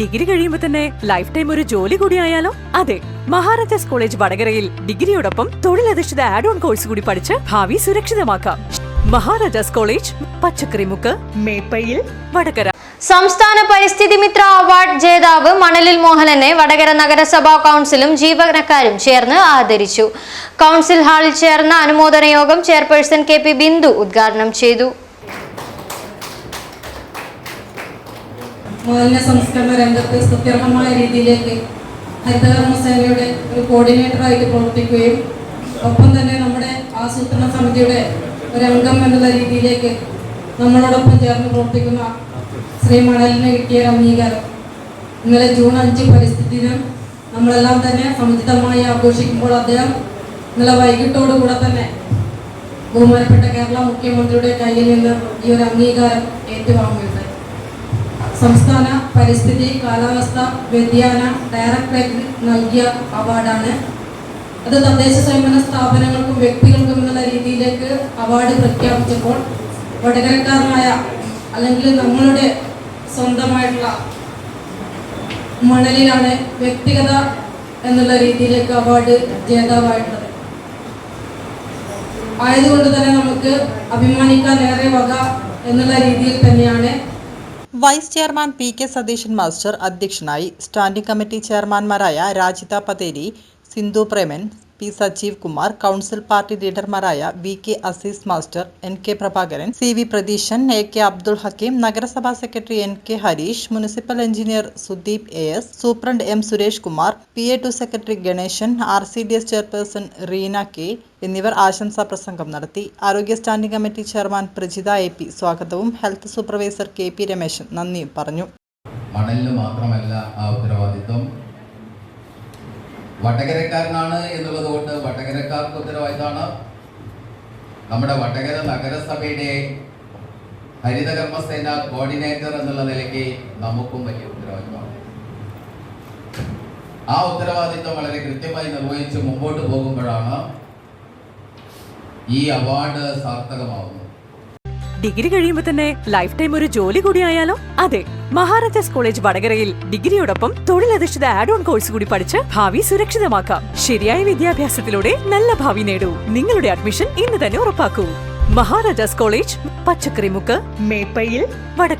Degree കഴിയുമ്പോൾ തന്നെ life time ഒരു ജോലി കൂടി ആയാലോ? അതെ മഹാരാജാസ് കോളേജ് വടകരയിൽ ഡിഗ്രിയോടൊപ്പം തൊഴിലധിഷ്ഠിത ആഡ് ഓൺ കോഴ്സ് കൂടി പഠിച്ച് ഭാവി സുരക്ഷിതമാക്കാം. മഹാരാജാസ് കോളേജ് പച്ചക്കറിമുക്ക് മേപ്പയിൽ വടകര. സംസ്ഥാന പരിസ്ഥിതി മിത്ര അവാർഡ് ജേതാവ് മണലിൽ മോഹനനെ വടകര നഗരസഭാ കൗൺസിലും ജീവനക്കാരും ചേർന്ന് ആദരിച്ചു. കൗൺസിൽ ഹാളിൽ ചേർന്ന അനുമോദന യോഗം ചെയർപേഴ്സൺ കെ പി ബിന്ദു ഉദ്ഘാടനം ചെയ്തു. മാലിന്യ സംസ്കരണ രംഗത്ത് സുത്യർഹമായ രീതിയിലേക്ക് ഹരിതകർമ്മ സേനയുടെ ഒരു കോർഡിനേറ്ററായിട്ട് പ്രവർത്തിക്കുകയും ഒപ്പം തന്നെ നമ്മുടെ ആസൂത്രണ സമിതിയുടെ ഒരു അംഗം എന്നുള്ള രീതിയിലേക്ക് നമ്മളോടൊപ്പം ചേർന്ന് പ്രവർത്തിക്കുന്ന ശ്രീ മണലിന് കിട്ടിയ ഒരു അംഗീകാരം. ഇന്നലെ ജൂൺ അഞ്ച് പരിസ്ഥിതി ദിനം നമ്മളെല്ലാം തന്നെ സമുചിതമായി ആഘോഷിക്കുമ്പോൾ അദ്ദേഹം ഇന്നലെ വൈകിട്ടോടുകൂടെ തന്നെ ബഹുമാനപ്പെട്ട കേരള മുഖ്യമന്ത്രിയുടെ കയ്യിൽ നിന്ന് ഈ ഒരു അംഗീകാരം ഏറ്റുവാങ്ങുകയുണ്ടായി. സംസ്ഥാന പരിസ്ഥിതി കാലാവസ്ഥ വ്യതിയാന ഡയറക്ടറേറ്റ് നൽകിയ അവാർഡാണ്. അത് തദ്ദേശ സ്വയംഭരണ സ്ഥാപനങ്ങൾക്കും വ്യക്തികൾക്കും എന്നുള്ള രീതിയിലേക്ക് അവാർഡ് പ്രഖ്യാപിച്ചപ്പോൾ വടകരക്കാരനായ അല്ലെങ്കിൽ നമ്മളുടെ സ്വന്തമായിട്ടുള്ള മണലിലാണ് വ്യക്തിഗത എന്നുള്ള രീതിയിലേക്ക് അവാർഡ് ജേതാവായിട്ടുള്ളത്. ആയതുകൊണ്ട് തന്നെ നമുക്ക് അഭിമാനിക്കാൻ ഏറെ വക എന്നുള്ള രീതിയിൽ തന്നെയാണ് vice chairman P K Satheesan master അധ്യക്ഷനായി standing committee ചെയർമാൻമാരായ Rajitha Patheri Sindhu Preman P Sajeev Kumar council party ലീഡർമാരായ V K Azeez master N K Prabhakaran C V Pratheesan A K Abdul Hakkim നഗരസഭാ secretary N K Harish municipal engineer Sudeep A S superintendent M Suresh Kumar P A to secretary Ganeshan R C D S chairperson Reena K എന്നിവർ ആശംസാ പ്രസംഗം നടത്തി. ആരോഗ്യ standing committee chairman Prajitha A P സ്വാഗതവും health supervisor K P Rameshan നന്ദിയും പറഞ്ഞു. മണലിന് മാത്രമല്ല ആ ഉത്തരവാദിത്വം വടകരക്കാരനാണ് എന്നുള്ളത് കൊണ്ട് വടകരക്കാർക്ക് ഉത്തരവാദിത്തമാണ് നമ്മുടെ വടകര നഗരസഭയുടെ ഹരിതകർമ്മസേന കോർഡിനേറ്റർ എന്നുള്ള നിലയ്ക്ക് നമുക്കും വലിയ ഉത്തരവാദിത്തമാണ് ആ ഉത്തരവാദിത്വം വളരെ കൃത്യമായി നിർവഹിച്ച് മുമ്പോട്ട് പോകുമ്പോഴാണ് ഈ അവാർഡ് സാർത്ഥകമാവുന്നത്. ഡിഗ്രി കഴിയുമ്പോൾ തന്നെ ലൈഫ് ടൈം ഒരു ജോലി കൂടി ആയാലോ? അതെ മഹാരാജാസ് കോളേജ് വടകരയിൽ ഡിഗ്രിയോടൊപ്പം തൊഴിലധിഷ്ഠിത ആഡ് ഓൺ കോഴ്സ് കൂടി പഠിച്ച് ഭാവി സുരക്ഷിതമാക്കാം. ശരിയായ വിദ്യാഭ്യാസത്തിലൂടെ നല്ല ഭാവി നേടൂ. നിങ്ങളുടെ അഡ്മിഷൻ ഇന്ന് തന്നെ ഉറപ്പാക്കൂ. മഹാരാജാസ് കോളേജ് പച്ചക്കറിമുക്ക് മേപ്പയിൽ വടകര.